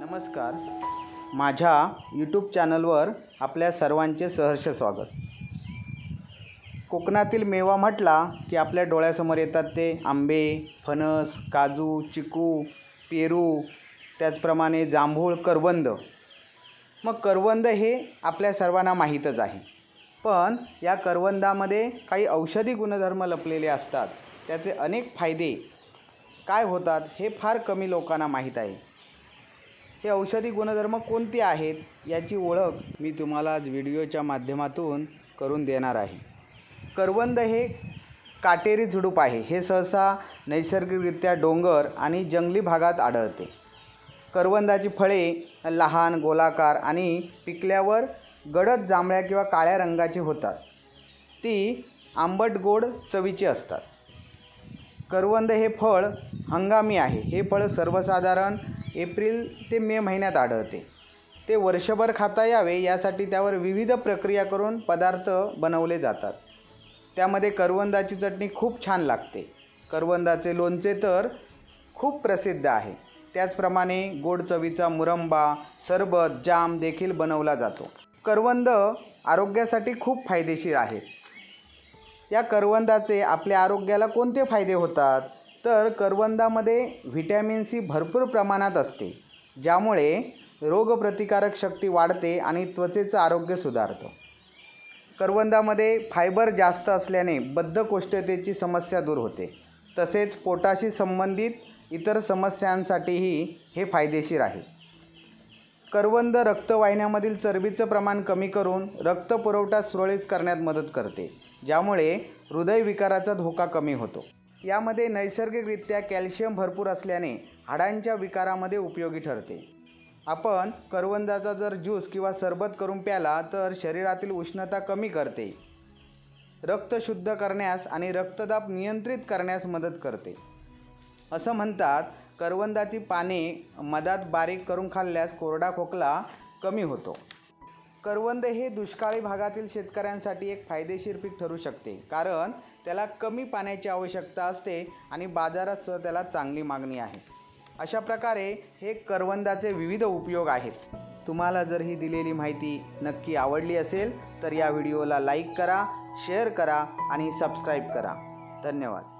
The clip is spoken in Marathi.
नमस्कार. माझ्या यूट्यूब चॅनलवर आपल्या सर्वांचे सहर्ष स्वागत. कोकणातील मेवा म्हटला की आपल्या डोळ्यासमोर येतात ते आंबे फणस काजू चिकू पेरू त्याचप्रमाणे जांभूळ करवंद. मग करवंद हे आपल्या सर्वांना माहीतच आहे. पण या करवंदामध्ये काही औषधी गुणधर्म लपलेले असतात. त्याचे अनेक फायदे काय होतात हे फार कमी लोकांना माहीत आहे. हे औषधी गुणधर्म कोणते आहेत याची ओळख मी तुम्हाला आज व्हिडिओच्या माध्यमातून करून देणार आहे. करवंद हे काटेरी झुडूप आहे. हे सहसा नैसर्गिकरित्या डोंगर आणि जंगली भागात आढळते. करवंदाची फळे लहान गोलाकार आणि पिकल्यावर गडद जांभळ्या किंवा काळ्या रंगाची होतात. ती आंबट गोड चवीची असतात. करवंद हे फळ हंगामी आहे. हे फळ सर्वसाधारण एप्रिल ते मे महिन्यात आढळते. ते वर्षभर खाता यावे यासाठी त्यावर विविध प्रक्रिया करून पदार्थ बनवले जातात. त्यामध्ये करवंदाची चटणी खूप छान लागते. करवंदाचे लोणचे तर खूप प्रसिद्ध आहे. त्याचप्रमाणे गोड चवीचा मुरंबा सरबत जाम देखील बनवला जातो. करवंद आरोग्यासाठी खूप फायदेशीर आहे या करवंदाचे आपल्या आरोग्याला कोणते फायदे होतात? तर करवंदामध्ये व्हिटॅमिन सी भरपूर प्रमाणात असते ज्यामुळे रोगप्रतिकारक शक्ती वाढते आणि त्वचेचं आरोग्य सुधारतं. करवंदामध्ये फायबर जास्त असल्याने बद्धकोष्ठतेची समस्या दूर होते तसेच पोटाशी संबंधित इतर समस्यांसाठीही हे फायदेशीर आहे. करवंद रक्तवाहिन्यामधील चरबीचं प्रमाण कमी करून रक्तपुरवठा सुरळीत करण्यात मदत करते ज्यामुळे हृदयविकाराचा धोका कमी होतो. यामध्ये नैसर्गिकरित्या कॅल्शियम भरपूर असल्याने हाडांच्या विकारामध्ये उपयोगी ठरते. आपण करवंदाचा जर ज्यूस किंवा सरबत करून प्याला तर शरीरातील उष्णता कमी करते. रक्त शुद्ध करण्यास आणि रक्तदाब नियंत्रित करण्यास मदत करते. असं म्हणतात करवंदाची पाने मधात बारीक करून खाल्ल्यास कोरडा खोकला कमी होतो. करवंद हे दुष्काळी भागातील शेतकऱ्यांसाठी एक फायदेशीर पीक ठरू शकते. कारण त्याला कमी पाण्याची आवश्यकता असते आणि बाजारात सुद्धा त्याला चांगली मागणी आहे. अशा प्रकारे हे करवंदाचे विविध उपयोग आहेत. तुम्हाला जर ही दिलेली माहिती नक्की आवडली असेल तर या व्हिडिओला लाईक करा शेअर करा आणि सबस्क्राईब करा. धन्यवाद.